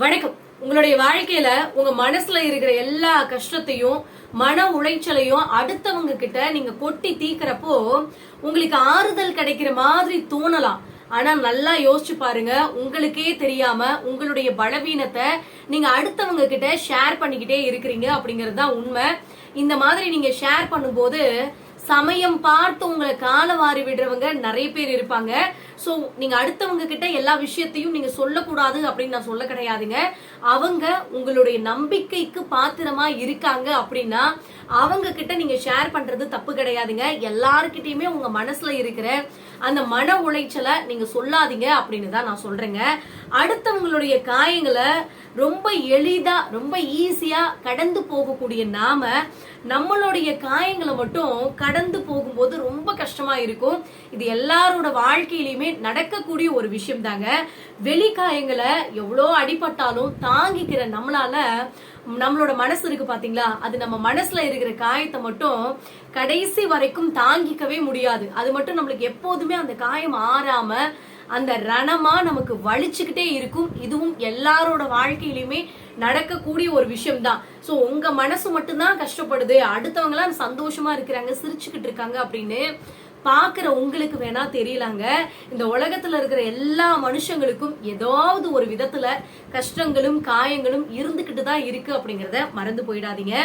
வணக்கம். உங்களுடைய வாழ்க்கையில உங்க மனசுல இருக்கிற எல்லா கஷ்டத்தையும் மன உளைச்சலையும் அடுத்தவங்க கிட்ட நீங்க கொட்டி தீக்கிறப்போ உங்களுக்கு ஆறுதல் கிடைக்கிற மாதிரி தோணலாம். ஆனா நல்லா யோசிச்சு பாருங்க. உங்களுக்கே தெரியாம உங்களுடைய பலவீனத்தை நீங்க அடுத்தவங்க கிட்ட ஷேர் பண்ணிக்கிட்டே இருக்கிறீங்க அப்படிங்கறது தான் உண்மை. இந்த மாதிரி நீங்க ஷேர் பண்ணும்போது சமயம் பார்த்து உங்களை கால வாரி விடுறவங்க நிறைய பேர் இருப்பாங்க. ஸோ நீங்க அடுத்தவங்க கிட்ட எல்லா விஷயத்தையும் நீங்க சொல்லக்கூடாது அப்படின்னு நான் சொல்ல கிடையாதுங்க. அவங்க உங்களுடைய நம்பிக்கைக்கு பாத்திரமா இருக்காங்க அப்படின்னா அவங்க கிட்ட நீங்க ஷேர் பண்றது தப்பு கிடையாதுங்க. எல்லாருக்கிட்டயுமே உங்க மனசுல இருக்கிற அந்த மன உளைச்சலை நீங்க சொல்லாதீங்க அப்படின்னு தான் நான் சொல்றேங்க. அடுத்தவங்களுடைய காயங்களை ரொம்ப எளிதா ரொம்ப ஈஸியா கடந்து போகக்கூடிய நாம நம்மளுடைய காயங்களை மட்டும் கடந்து போது ரொம்ப கஷ்டமா இருக்கும். இது எல்லாரோட வாழ்க்கையிலையுமே நடக்கக்கூடிய ஒரு விஷயம் தாங்க வெளி காயங்களை எவ்வளோ அடிபட்டாலும் தாங்கிக்கிற நம்மளால நம்மளோட மனசு இருக்கு பாத்தீங்களா? அது நம்ம மனசுல இருக்கிற காயத்தை மட்டும் கடைசி வரைக்கும் தாங்கிக்கவே முடியாது. அது மட்டும் நம்மளுக்கு எப்போதுமே அந்த காயம் ஆறாம அந்த ரணமா நமக்கு வலிச்சுக்கிட்டே இருக்கும். இதுவும் எல்லாரோட வாழ்க்கையிலுமே நடக்கக்கூடிய ஒரு விஷயம் தான் சோ உங்க மனசு மட்டும்தான் கஷ்டப்படுது. அடுத்தவங்களாம் சந்தோஷமா இருக்கிறாங்க சிரிச்சுக்கிட்டு இருக்காங்க அப்படின்னு பாக்குற உங்களுக்கு வேணா தெரியலாங்க. இந்த உலகத்துல இருக்கிற எல்லா மனுஷங்களுக்கும் ஏதாவது ஒரு விதத்துல கஷ்டங்களும் காயங்களும் இருந்துகிட்டு தான் இருக்கு அப்படிங்கறத மறந்து போயிடாதீங்க.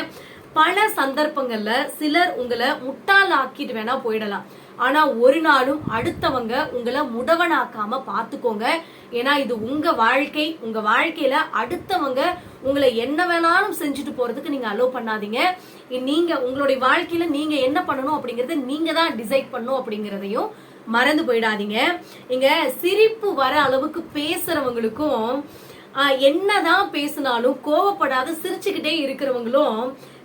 பல சந்தர்ப்பங்கள்ல சிலர் உங்களை முட்டாள் ஆக்கிட்டு வேணா போயிடலாம். ஆனா ஒரு நாளும் அடுத்தவங்க உங்களை முடவனாக்காம பாத்துக்கோங்க. ஏன்னா இது உங்க வாழ்க்கை. உங்க வாழ்க்கையில அடுத்தவங்க உங்களை என்ன வேணாலும் செஞ்சுட்டு போறதுக்கு நீங்க அலோவ் பண்ணாதீங்க. நீங்க உங்களுடைய வாழ்க்கையில நீங்க என்ன பண்ணணும் அப்படிங்கறத நீங்க தான் டிசைட் பண்ணும் அப்படிங்கறதையும் மறந்து போயிடாதீங்க. இங்க சிரிப்பு வர அளவுக்கு பேசுறவங்களுக்கும் என்னதான் பேசினாலும் கோவப்படாத சிரிச்சுக்கிட்டே இருக்கிறவங்களும்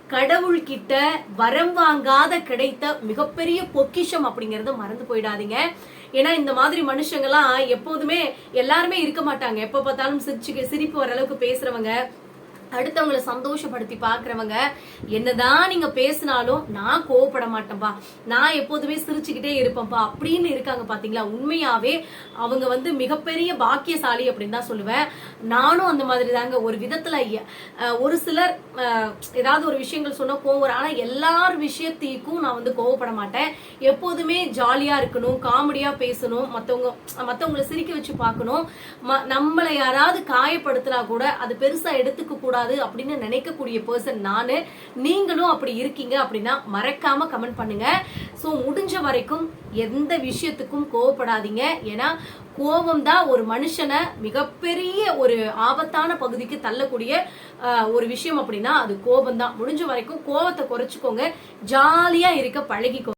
கடவுள் கிட்ட வரம் வாங்காத கிடைத்த மிகப்பெரிய பொக்கிஷம் அப்படிங்கறத மறந்து போயிடாதீங்க. ஏன்னா இந்த மாதிரி மனுஷங்கெல்லாம் எப்போதுமே எல்லாருமே இருக்க மாட்டாங்க. எப்ப பார்த்தாலும் சிரிச்சு சிரிப்பு வர அளவுக்கு பேசுறவங்க. அடுத்தவங்களை சந்தோஷப்படுத்தி பாக்குறவங்க என்னதான் நீங்க பேசினாலும் நான் கோவப்பட மாட்டேன்பா. நான் எப்போதுமே சிரிச்சுக்கிட்டே இருப்பேன்ப்பா அப்படின்னு இருக்காங்க பாத்தீங்களா? உண்மையாவே அவங்க வந்து மிகப்பெரிய பாக்கியசாலி அப்படின்னு தான் சொல்லுவேன். நானும் அந்த மாதிரி தாங்க ஒரு விதத்துல ஒரு சிலர் ஏதாவது ஒரு விஷயங்கள் சொன்னா கோவம் ஆனா எல்லார் விஷயத்தையும் நான் வந்து கோவப்பட மாட்டேன். எப்போதுமே ஜாலியா இருக்கணும் காமெடியா பேசணும் மத்தவங்க மத்தவங்களை சிரிக்க வச்சு பார்க்கணும். நம்மளை யாராவது காயப்படுத்தினா கூட அது பெருசா எடுத்துக்க கூடாது. கூடாது அப்படின்னு நினைக்கக்கூடிய பர்சன் நானு. நீங்களும் அப்படி இருக்கீங்க அப்படின்னா மறக்காம கமெண்ட் பண்ணுங்க. ஸோ முடிஞ்ச வரைக்கும் எந்த விஷயத்துக்கும் கோவப்படாதீங்க. ஏன்னா கோபம் தான் ஒரு மனுஷனை மிகப்பெரிய ஒரு ஆபத்தான பகுதிக்கு தள்ளக்கூடிய ஒரு விஷயம் அப்படின்னா அது கோபம் தான். முடிஞ்ச வரைக்கும் கோபத்தை குறைச்சிக்கோங்க. ஜாலியா இருக்க பழகிக்கோங்க